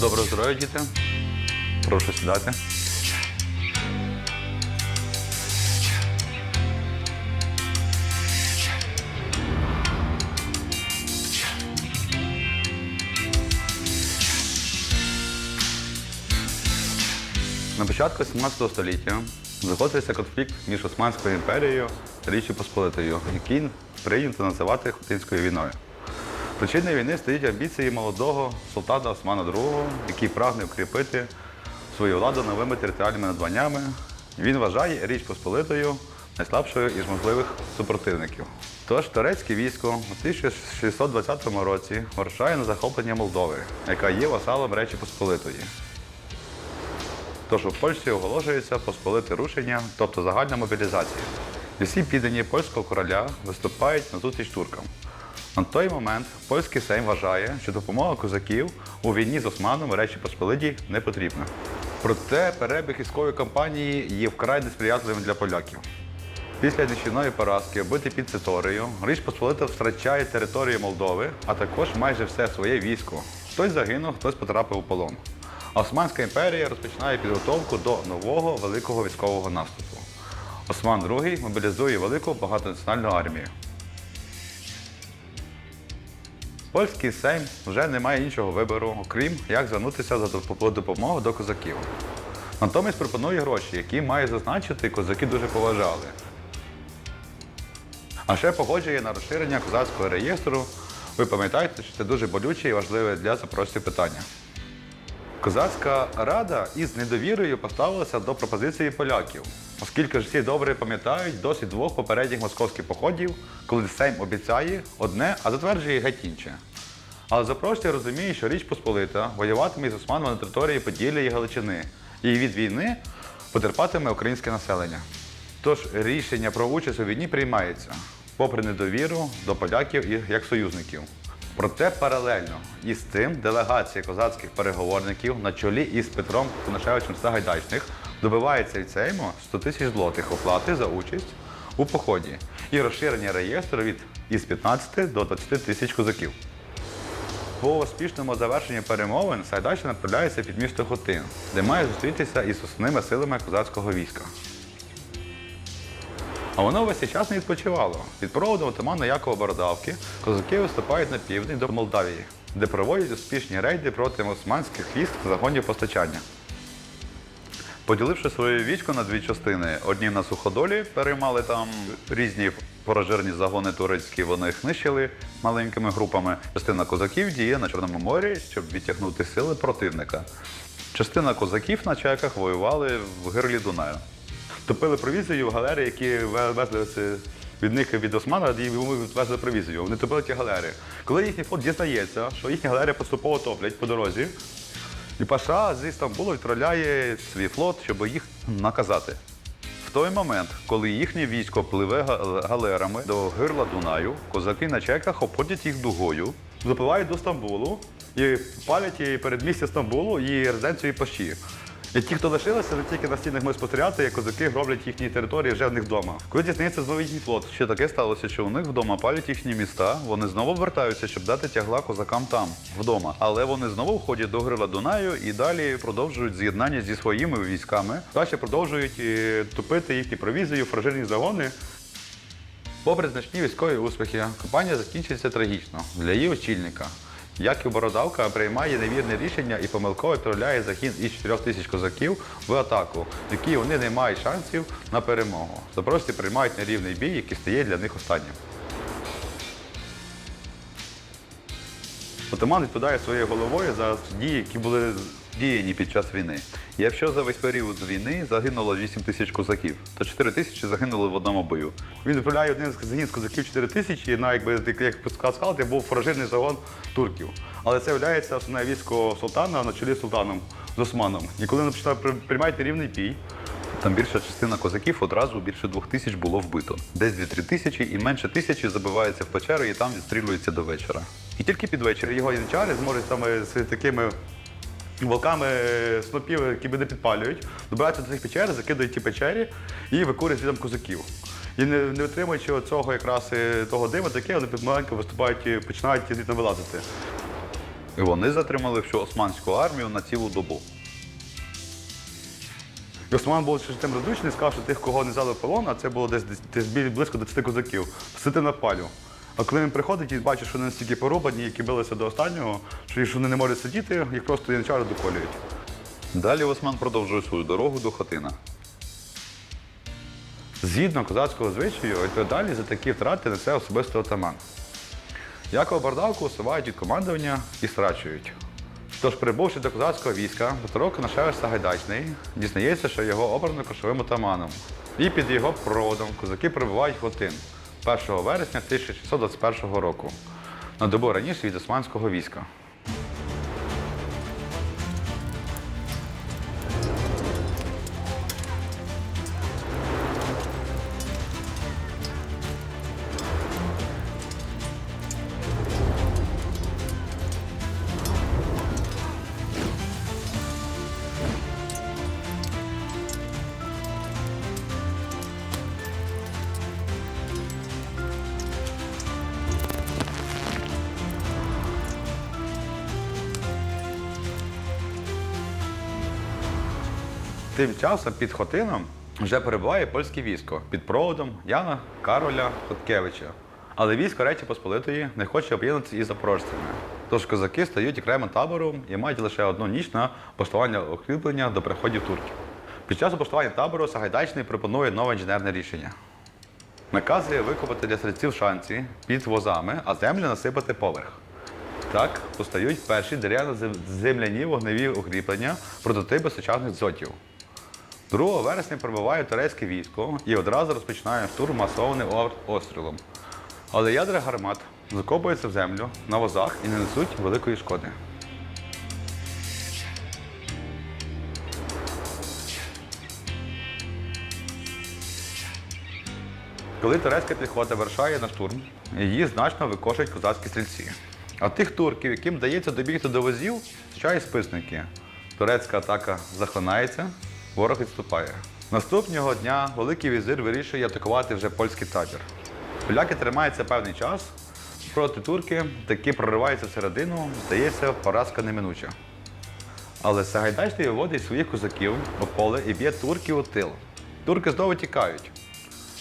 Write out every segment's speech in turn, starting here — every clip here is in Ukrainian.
Доброго здоров'я, діти. Прошу сідати. На початку 17 століття заходився конфлікт між Османською імперією та Річчю Посполитою, який прийнято називати Хотинською війною. Причиною війни стоїть амбіції молодого султана Османа II, який прагне укріпити свою владу новими територіальними надбаннями. Він вважає Річ Посполитою найслабшою із можливих супротивників. Тож турецьке військо у 1620 році вирушає на захоплення Молдови, яка є васалом Речі Посполитої. Тож у Польщі оголошується посполите рушення, тобто загальна мобілізація. І всі піддані польського короля виступають на зустріч туркам. На той момент польський сейм вважає, що допомога козаків у війні з Османом Речі Посполитій не потрібна. Проте перебіг військової кампанії є вкрай несприятливим для поляків. Після нищівної поразки, бити під Циторією, Річ Посполита втрачає територію Молдови, а також майже все своє військо. Хтось загинув, хтось потрапив у полон. Османська імперія розпочинає підготовку до нового великого військового наступу. Осман II мобілізує велику багатонаціональну армію. Польський Сейм вже не має іншого вибору, окрім як звернутися за доп- допомогою до козаків. Натомість пропонує гроші, які має зазначити, козаки дуже поважали. А ще погоджує на розширення козацького реєстру. Ви пам'ятаєте, що це дуже болюче і важливе для запросів питання. Козацька рада із недовірою поставилася до пропозиції поляків, оскільки ж всі добре пам'ятають досвід двох попередніх московських походів, коли Сейм обіцяє одне, а затверджує геть інше. Але запрошення розуміє, що Річ Посполита воюватиме з Османом на території Поділля і Галичини, і від війни потерпатиме українське населення. Тож рішення про участь у війні приймається, попри недовіру до поляків як союзників. Проте паралельно із цим делегація козацьких переговорників на чолі із Петром Конашевичем Сагайдачних добивається від Сейму 100 тисяч злотих оплати за участь у поході і розширення реєстру від із 15 до 20 тисяч козаків. По успішному завершенні перемовин Сайдачний направляється під місто Хотин, де має зустрітися із основними силами козацького війська. А воно весь цей час не відпочивало. Під проводом отамана Якова Бородавки козаки виступають на південь до Молдавії, де проводять успішні рейди проти османських військ та загонів постачання. Поділивши своє військо на дві частини, одні на суходолі переймали там різні порожирні загони турецькі, вони їх маленькими групами. Частина козаків діє на Чорному морі, щоб відтягнути сили противника. Частина козаків на чайках воювали в гирлі Дунаю. Топили провізію в галери, які везли від них від Османа, і йому везли провізію. Вони топили ті галери. Коли їхній флот дізнається, що їхні галери поступово топлять по дорозі, і Паша зі Стамбулу відправляє свій флот, щоб їх наказати. В той момент, коли їхнє військо пливе галерами до гирла Дунаю, козаки на чайках обходять їх дугою, запливають до Стамбулу і палять перед передмістя Стамбулу і резиденцію Паші. І ті, хто лишилися, не тільки на стінах можуть спостерігати, як козаки роблять їхні території вже в них вдома. Коли дізнається знову флот, ще таке сталося, що у них вдома палять їхні міста, вони знову вертаються, щоб дати тягла козакам там, вдома. Але вони знову входять до грила Дунаю і далі продовжують з'єднання зі своїми військами. Далі продовжують е, топити їхні провізії, фражирні загони. Попри значні військові успіхи, кампанія закінчується трагічно для її очільника. Яків Бородавка приймає невірне рішення і помилково відправляє загін із 4 тисяч козаків в атаку, в якій вони не мають шансів на перемогу. Запрості приймають нерівний бій, який стає для них останнім. Отаман відповідає своєю головою за дії, які були діяні під час війни. Якщо за весь період війни загинуло 8 тисяч козаків, то 4 тисячі загинули в одному бою. Він відправляє один з козаків 4 тисячі, і на якби як сказати, був фуражирний загон турків. Але це є основне військо султана на чолі з султаном з Османом. І коли вони починають при- приймають рівний бій, там більша частина козаків одразу більше двох тисяч було вбито. Десь 2-3 тисячі і менше тисячі забиваються в печеру і там відстрілюються до вечора. І тільки під вечір його яничари зможуть саме з такими волками снопів, які мене підпалюють, добираються до цих печер, закидають ті печері і викурюють там козаків. І не, не отримуючи цього якраз е, того диму, таке, вони маленько виступають, і починають звідти вилазити. І вони затримали всю османську армію на цілу добу. І Осман був тим розлючений, сказав, що тих, кого не взяли в полон, а це було десь, десь, близько 10 козаків, посити на палю. А коли він приходить і бачить, що вони настільки порубані, які билися до останнього, що якщо вони не можуть сидіти, їх просто янчари доколюють. Далі Осман продовжує свою дорогу до Хотина. Згідно козацького звичаю, відповідальність за такі втрати несе особисто отаман. Якова Бардавку усувають від командування і страчують. Тож, прибувши до козацького війська, Петро Конашевич Сагайдачний дізнається, що його обрано кошовим отаманом. І під його проводом козаки прибувають в Хотин 1 вересня 1621 року, на добу раніше від османського війська. Тим часом під Хотином вже перебуває польське військо під проводом Яна Кароля Хоткевича. Але військо Речі Посполитої не хоче об'єднатися із запорожцями. Тож козаки стають окремим табором і мають лише одну ніч на постування укріплення до приходів турків. Під час облаштування табору Сагайдачний пропонує нове інженерне рішення. Наказує викопати для стрільців шанці під возами, а землю насипати поверх. Так постають перші дерев'яно-земляні вогневі укріплення, прототипи сучасних дзотів. 2 вересня прибуває турецьке військо і одразу розпочинає штурм масованим обстрілом. Але ядра гармат закопуються в землю на возах і не несуть великої шкоди. Коли турецька піхота вирушає на штурм, її значно викошують козацькі стрільці. А тих турків, яким дається добігти до возів, зустрічають списники. Турецька атака захлинається, ворог відступає. Наступного дня Великий візир вирішує атакувати вже польський табір. Поляки тримаються певний час, проти турки таки прориваються всередину, здається, поразка неминуча. Але Сагайдачний виводить своїх козаків у поле і б'є турків у тил. Турки знову тікають.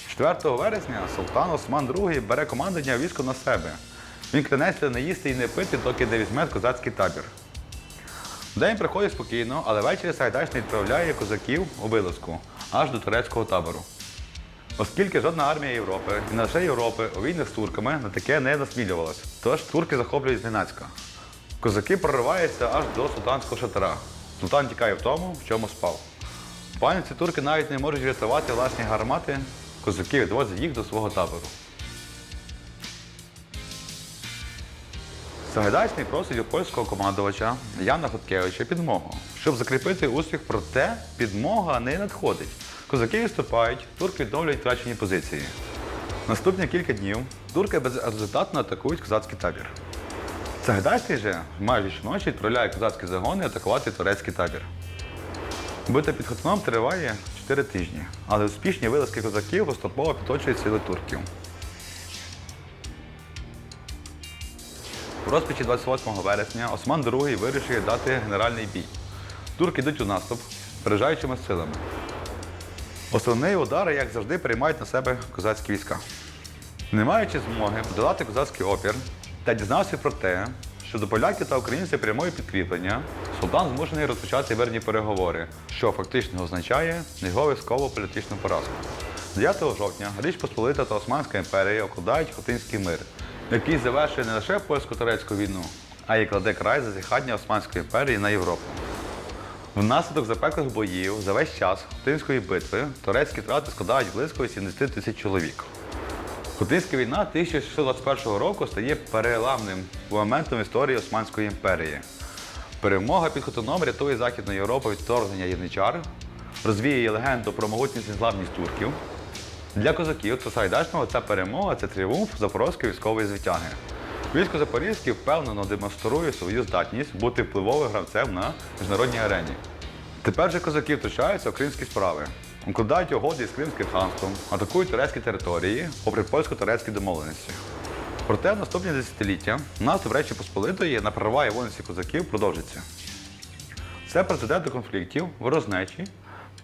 4 вересня султан Осман II бере командування військо на себе. Він клянеться не їсти і не пити, доки не візьме козацький табір. День приходить спокійно, але ввечері Сагайдачний відправляє козаків у вилазку аж до турецького табору. Оскільки жодна армія Європи і не лише Європи у війнах з турками на таке не насмілювалась. Тож турки захоплюють зненацька. Козаки прориваються аж до султанського шатра. Султан тікає в тому, в чому спав. В паніці турки навіть не можуть врятувати власні гармати, козаки відвозять їх до свого табору. Сагайдачний просить у польського командувача Яна Хоткевича підмогу, щоб закріпити успіх, проте підмога не надходить. Козаки відступають, турки відновлюють втрачені позиції. Наступні кілька днів турки безрезультатно атакують козацький табір. Сагайдачний же майже щоночі відправляє козацькі загони атакувати турецький табір. Битва під Хотином триває 4 тижні, але успішні вилазки козаків поступово підточують сили турків. У розпачі 28 вересня Осман II вирішує дати генеральний бій. Турки йдуть у наступ пережаючими силами. Основний удар, як завжди, приймають на себе козацькі війська. Не маючи змоги подолати козацький опір та дізнався про те, що до поляків та українців прямує підкріплення, султан змушений розпочати мирні переговори, що фактично означає його військову політичну поразку. 9 жовтня Річ Посполита та Османська імперія укладають Хотинський мир, який завершує не лише польсько-турецьку війну, а й кладе край зазіхання Османської імперії на Європу. Внаслідок запеклих боїв за весь час Хотинської битви турецькі втрати складають близько 70 тисяч чоловік. Хотинська війна 1621 року стає переламним моментом історії Османської імперії. Перемога під Хотином рятує Західну Європу від вторгнення євничар, розвіює легенду про могутність і незламність турків. Для козаків та Сайдачного ця перемога це тріумф запорозької військової звитяги. Військо Запорізьке впевнено демонструє свою здатність бути впливовим гравцем на міжнародній арені. Тепер же козаки втручаються в кримські справи, укладають угоди з Кримським ханством, атакують турецькі території, попри польсько-турецькі домовленості. Проте в наступні десятиліття наступ Речі Посполитої на права івонівських козаків продовжиться. Це прецеденти конфліктів, ворожнечі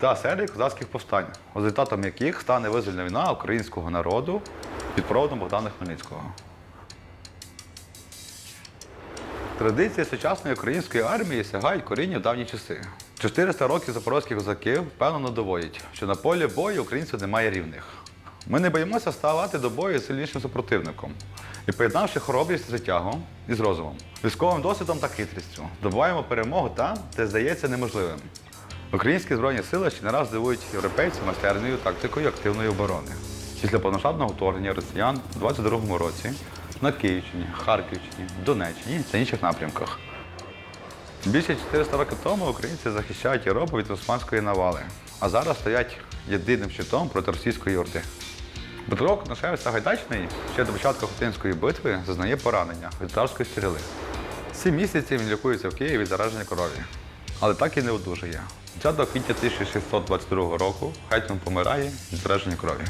та серії козацьких повстань, результатом яких стане визвольна війна українського народу під проводом Богдана Хмельницького. Традиції сучасної української армії сягають коріння в давні часи. 400 років запорозькі козаки впевнено доводять, що на полі бою українців немає рівних. Ми не боїмося ставати до бою з сильнішим супротивником. І поєднавши хоробрість з життягом і з розумом, військовим досвідом та хитрістю, добуваємо перемогу там, де здається неможливим. Українські збройні сили ще не раз здивують європейців майстерною тактикою активної оборони. Після повномасштабного вторгнення росіян у 22-му році на Київщині, Харківщині, Донеччині та інших напрямках. Більше 400 років тому українці захищають Європу від османської навали, а зараз стоять єдиним щитом проти російської орди. Петро Коношевич Сагайдачний ще до початку Хотинської битви зазнає поранення від царської стріли. Сім місяців він лікується в Києві від зараження крові, але так і не одужає. Дядо квітня 1622 року Гетьман помирає від зраження крові.